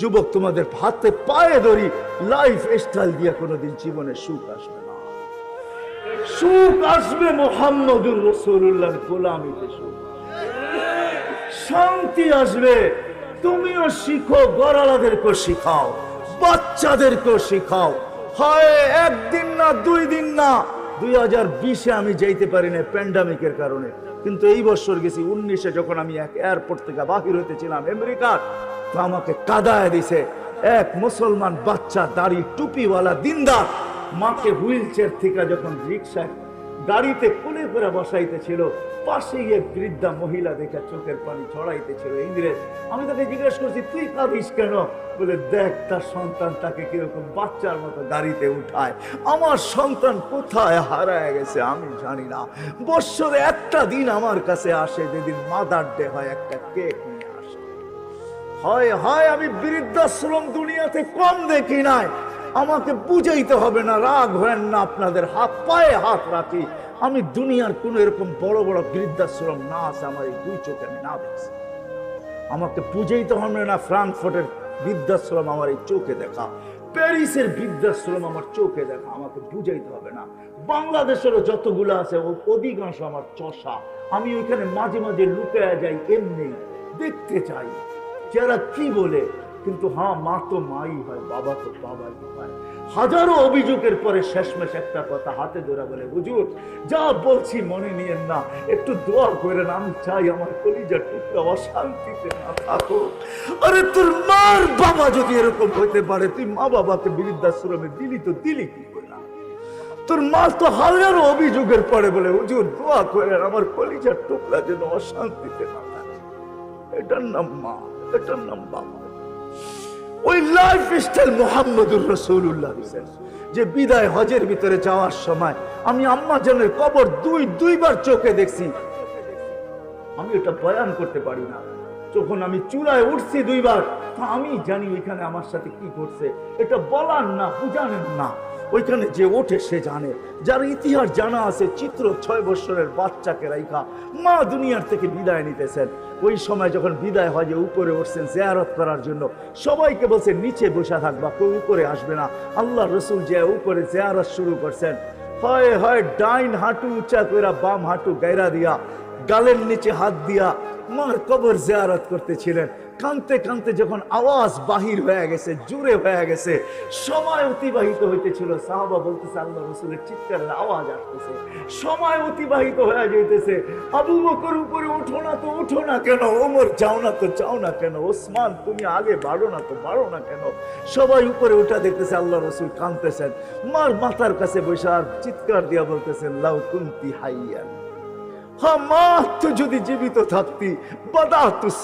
যুবক তোমাদের হাতে পায়ে ধরি লাইফ স্টাইল দিয়ে কোনোদিন জীবনে সুখ আসবে না। সুখ আসবে মোহাম্মদুর রসুল্লাহর গোলামিতে সুখ। শান্তি আসবে। তুমিও শিখো গড়ালাদেরকে শিখাও, বাচ্চাদেরকেও শিখাও। হয় একদিন না, দুই দিন না, দুই হাজার বিশে আমি যাইতে পারি না প্যান্ডামিকের কারণে। কিন্তু এই বছর গেছি, উনিশে যখন আমি এক এয়ারপোর্ট থেকে বাহির হইতেছিলাম, আমেরিকার তো আমাকে কাদায় দিছে। এক মুসলমান বাচ্চা, দাড়ি, টুপিওয়ালা, দিনদার, মাকে হুইল চেয়ার থেকে যখন রিক্সায় গাড়িতে কোলে করে বসাইতেছিল, পাশে গিয়ে বৃদ্ধা মহিলা দেখে চোখের পানি ছড়াইতেছিল। ইংরেজ আমি তাকে জিজ্ঞেস করছি, তুই কাঁদিস কেন? বলে, দেখ, তার সন্তান তাকে কীরকম বাচ্চার মতো গাড়িতে উঠায়। আমার সন্তান কোথায় হারায় গেছে আমি জানি না। বৎসরে একটা দিন আমার কাছে আসে, যেদিন মাদার ডে হয়, একটা কেক হয় হয়, আমি বৃদ্ধাশ্রম দুনিয়াতে কম দেখি নাই। আমাকে বুঝাইতে হবে না, রাগ হেন না আপনাদের। হাত, পায়ে হাত রাখি। আমি দুনিয়ার কোন এরকম বড় বড় বৃদ্ধাশ্রম না আছে, আমার এই দুই চোখে আমি না দেখছি। আমাকে বুঝাইতে হবে না, ফ্রাঙ্কফোর্টের বৃদ্ধাশ্রম আমার এই চোখে দেখা। প্যারিসের বৃদ্ধাশ্রম আমার চোখে দেখা, আমাকে বুঝাইতে হবে না। বাংলাদেশেরও যতগুলো আছে, ও- অধিকাংশ আমার চষা। আমি ওইখানে মাঝে মাঝে লুকায়া যাই, এমনি দেখতে চাই। যারা কি বলে, কিন্তু হ্যাঁ মা তো মাই হয়, বাবা তো বাবাই হয়। হাজারো অভিযোগের পরে শেষমেশ একটা কথা হাতে ধরা বলে, হুজুর, যা বলছি মনে নিয়েন না, একটু দোয়া করেন, আমি চাই আমার কলিজার টুকরা অশান্তিতে না থাকো আরে তোর মার বাবা যদি এরকম হইতে পারে, তুই মা বাবাকে বৃদ্ধাশ্রমে দিলি তো দিলি কি করে? তোর মা তো হাজারো অভিযোগের পরে বলে, হুজুর, দোয়া করেন, আমার কলিজার টুকরা যেন অশান্তিতে না থাকে। এটার নাম মা। এটার নাম যে বিদায় হজের ভিতরে যাওয়ার সময় আমি কবর দুই, দুইবার চোখে দেখছি। আমি এটা বয়ান করতে পারি না। যখন আমি চূড়ায় উঠছি দুইবার, তা আমি জানি ওইখানে আমার সাথে কি করছে এটা বলার না বুঝানেন না। ওইখানে যে ওঠে সে জানে। যার ইতিহাস জানা আছে, চিত্র ছয় বছরের বাচ্চাকে রাইখা মা দুনিয়ার থেকে বিদায় নিতেছেন। ওই সময় যখন বিদায় হয় যে উপরে উঠছেন জেয়ারত করার জন্য, সবাইকে বলছে, নিচে বসে থাকবা কেউ উপরে আসবে না। আল্লাহ রসুল যে উপরে জেয়ারত শুরু করছেন, হয় হয়, ডাইন হাঁটু উঁচা কইরা বাম হাঁটু গায়রা দিয়া, গালের নিচে হাত দিয়া মার কবর জিয়ারত করতেছিলেন। কানতে কানতে যখন আওয়াজ বাহির হয়ে গেছে, জুড়ে হয়ে গেছে, সময় অতিবাহিত হইতেছিল। সাহাবা বলতেছে, আল্লাহ রসুলের চিৎকারের আওয়াজ আসতেছে। সময় অতিবাহিত হয়ে যাইতেছে। আবু বকর উপরে, ওঠো না তো, ওঠো না কেন? ওমর, যাও না তো, যাও না কেন? ওসমান, তুমি আগে বাড়ো না তো, বাড়ো না কেন? সবাই উপরে উঠা দেখতেছে, আল্লাহ রসুল কানতেছেন মার মাথার কাছে বসে আর চিৎকার দিয়া বলতেছেন লাউ কুন্তি হাইয়ান। মা তো যদি জীবিত থাকতি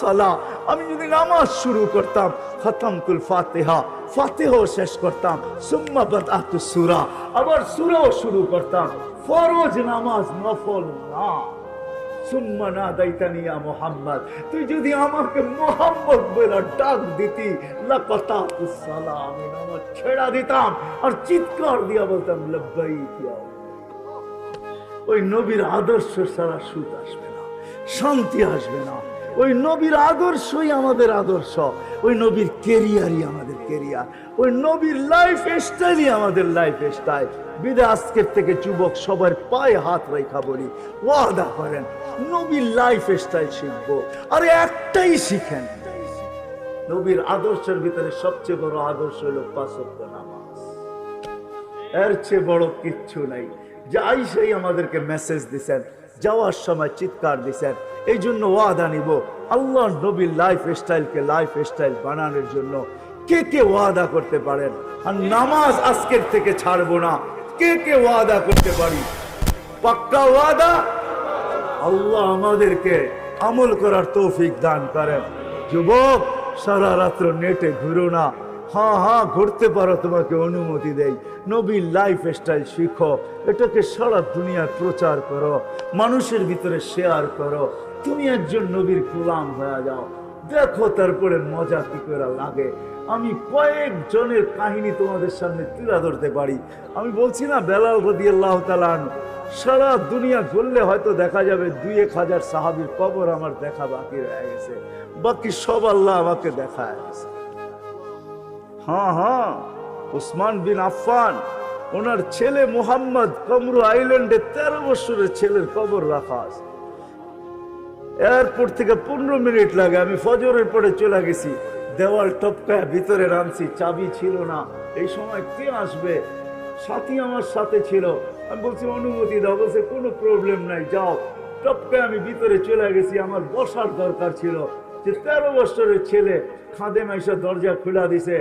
সালা। আমি যদি নামাজ শুরু করতাম, খতমতুল ফাতেহা ফাতেহ শেষ করতাম, সুম্মা বাদাতু সুরা। আবার সুরাও শুরু করতাম, ফরজ নামাজ নফল না। না দাইতানিয়া মোহাম্মদ, তুই যদি আমাকে মোহাম্মদ বলে ডাক দিতি লাপাতাতু সালা, আমি নামাজ ছেড়া দিতাম, আর চিৎকার দিয়া বলতাম আল্লাহ। ওই নবীর আদর্শ ছাড়া সুখ আসবে না, শান্তি আসবে না। ওই নবীর আদর্শই আমাদের আদর্শ, ওই নবীর কেরিয়ারই আমাদের কেরিয়ার ওই নবীর লাইফ স্টাইলই আমাদের লাইফ স্টাইল বিদে আজকের থেকে যুবক সবার পায়ে হাত রেখা বলি, ওয়াদা করেন, নবীর লাইফ স্টাইল শিখব। আরে একটাই শিখেন, নবীর আদর্শের ভিতরে সবচেয়ে বড় আদর্শ হলো পাঁচক্য নামাজ। এর চেয়ে বড় কিচ্ছু নাই। যাই সেই আমাদেরকে মেসেজ দিছেন, যাওয়ার সময় চিৎকার দিছেন এই জন্য ওয়াদা নিব আল্লাহ নবীর লাইফ স্টাইলকে লাইফ স্টাইল বানানোর জন্য কে কে ওয়াদা করতে পারেন? আর নামাজ আজকের থেকে ছাড়বো না। কে কে ওয়াদা করতে পারি? পাক্কা ওয়াদা? আল্লাহ আমাদেরকে আমল করার তৌফিক দান করেন। যুবক, সারা রাত্র নেটে ঘুরো না। হ্যাঁ হ্যাঁ ঘুরতে পারো, তোমাকে অনুমতি দেই। নবীর লাইফ স্টাইল শিখো, এটাকে সারা দুনিয়ার প্রচার করো, মানুষের ভিতরে শেয়ার করো। তুমি একজন নবীর গোলাম হয়ে যাও। দেখো তারপরে মজা কি করে লাগে। আমি কয়েকজনের কাহিনী তোমাদের সামনে তুলে ধরতে পারি। আমি বলছি না, বেলাল রদি আল্লাহ তালান সারা দুনিয়া ঘুরলে হয়তো দেখা যাবে দুই এক হাজার সাহাবির কবর আমার দেখা বাকি রয়ে গেছে। বাকি সব আল্লাহ আমাকে দেখায়। গেছে হ্যাঁ হ্যাঁ উসমান বিন আফফান, ওনার ছেলে মোহাম্মদ কমরু আইল্যান্ডে তেরো বছরের ছেলের কবর রাখা আছে। এয়ারপোর্ট থেকে পনেরো মিনিট লাগে, আমি ফজরের পরে চলে গেছি। দেওয়াল টপকায় ভিতরে নামছি, চাবি ছিল না। এই সময় কে আসবে? সাথী আমার সাথে ছিল। আমি বলছি, অনুমতি দাও। বলছে, কোনো প্রবলেম নাই, যাও। টপকায় আমি ভিতরে চলে গেছি, আমার বসার দরকার ছিল যে তেরো বছরের ছেলে খাদে মাইসা দরজা খোলা দিছে।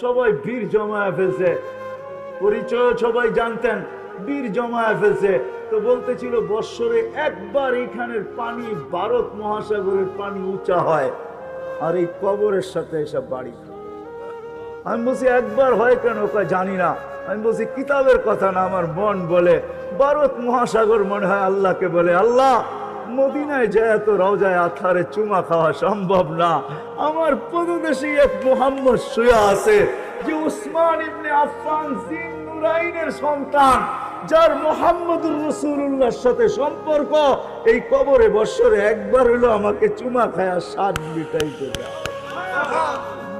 সবাই ভিড় জমায় ফেলছে পরিচয় সবাই জানতেন, বীর জমায় ফেলছে তো বলতেছিল, বৎসরে একবার এখানের পানি, ভারত মহাসাগরের পানি উঁচা হয় আর এই কবরের সাথে এসব বাড়ি আমি বলছি, একবার হয় কেন? ওকে জানি না। আমি বলছি, কিতাবের কথা না, আমার মন বলে। ভারত মহাসাগর মনে হয় আল্লাহকে বলে। আল্লাহ মদিনায় যায় তো রওজায় আথারে চুমা খাওয়া সম্ভব না। আমার পদদেশে এক মোহাম্মদ শুয়া আছে, যে উসমান ইবনে আফফান জিন নুরাইনের সন্তান, যার মোহাম্মদুর রসুল্লাহর সাথে সম্পর্ক। এই কবরে বৎসরে একবার হলো আমাকে চুমা খায়া সাত মিটাইতে যায়।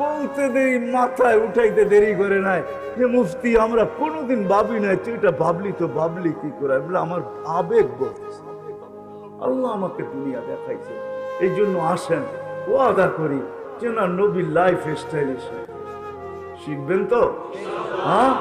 বলতে দেরি, মাথায় উঠাইতে দেরি করে নাই। যে মুফতি, আমরা কোনোদিন ভাবি নাই, তুই এটা ভাবলি তো ভাবলি কি করে? বলে আমার আবেগ বলতেছে। আল্লাহ আমাকে দুনিয়া দেখাইছে। এই জন্য আসেন ও আদা করি যে না নবীর লাইফ স্টাইল শিখবেন তো? হ্যাঁ?